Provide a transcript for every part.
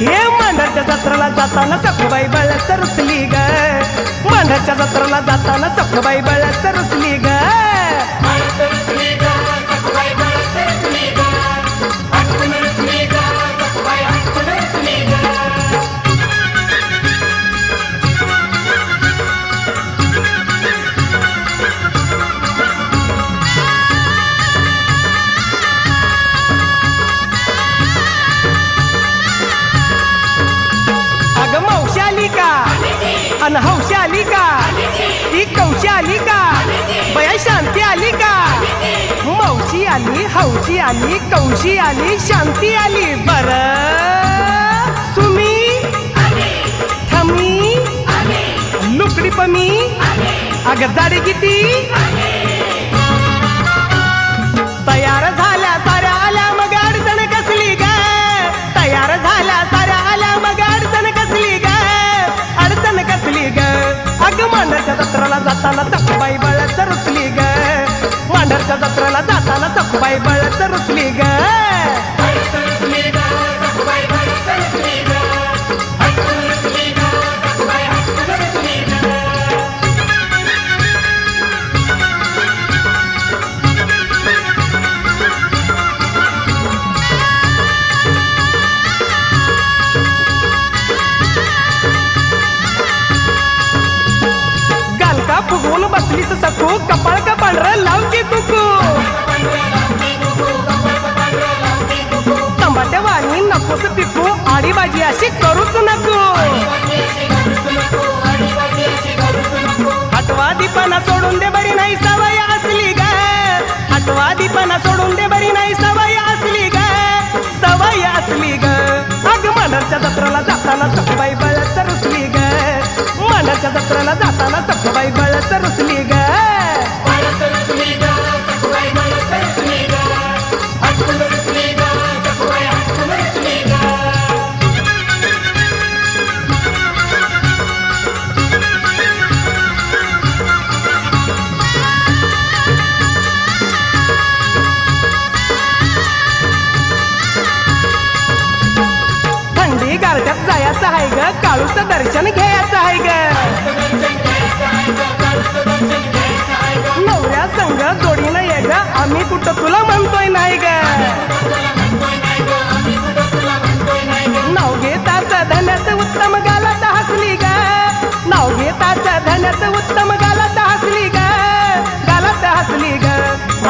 हे मांढरच्या जत्राला जाताना सखबाई बळच रुसली ग. मांढरच्या जत्राला जाताना सखबाई बळच रुसली अन हौशी आली का? ती कौशी आली का? बया शांती आली का? मावशी आली हौशी आली कौशी आली शांती आली. बर. सुमी थमी लुकडी पमी अगं जाडी किती? अग मांढरच्या जत्राला जाताना चकबाई बळच रुसली ग. मांढरच्या जत्राला सकू कपाळ का पांढरं लावची कुकू. टमाट्या वाणी नकोस पिकू आडी भाजी अशी करूच नको. हटवा दीपाना सोडून दे बरी नाही सवय असली ग. हटवा दीपाना सोडून दे बरी नाही सवय असली ग. सवय असली ग. अग मानरच्या जत्राला जाताना सखबाई घ्यायचं आहे ग? काळूचं दर्शन घ्यायचं आहे ग. नवऱ्या संग जोडीनं ये ग. आम्ही कुठं तुला म्हणतोय नाही ग. नाव घेताच धन्याचं उत्तम गालात हसली ग. नाव घेताच धन्याचं उत्तम गालात हसली ग. गालात हसली ग.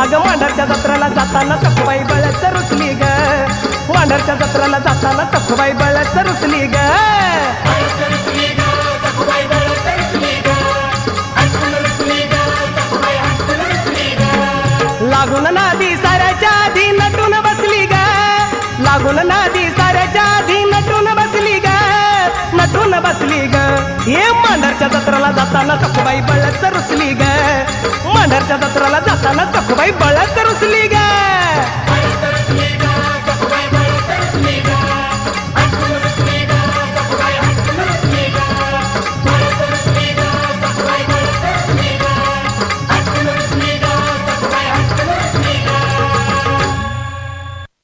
अगं मांढरच्या जत्राला जाताना सखबाई बळच रुसली ग. वांडरच्या जत्राला जाताना सखबाई बळच रुसली ग. लागून नादी साऱ्याच्या आधी नटून बसली ग. लागून नादी साऱ्याच्या आधी नटून बसली ग. नटून बसली ग. हे मांढरच्या जत्राला जाताना सखबाई बळच रुसली ग. मांढरच्या जत्राला जाताना सखबाई बळच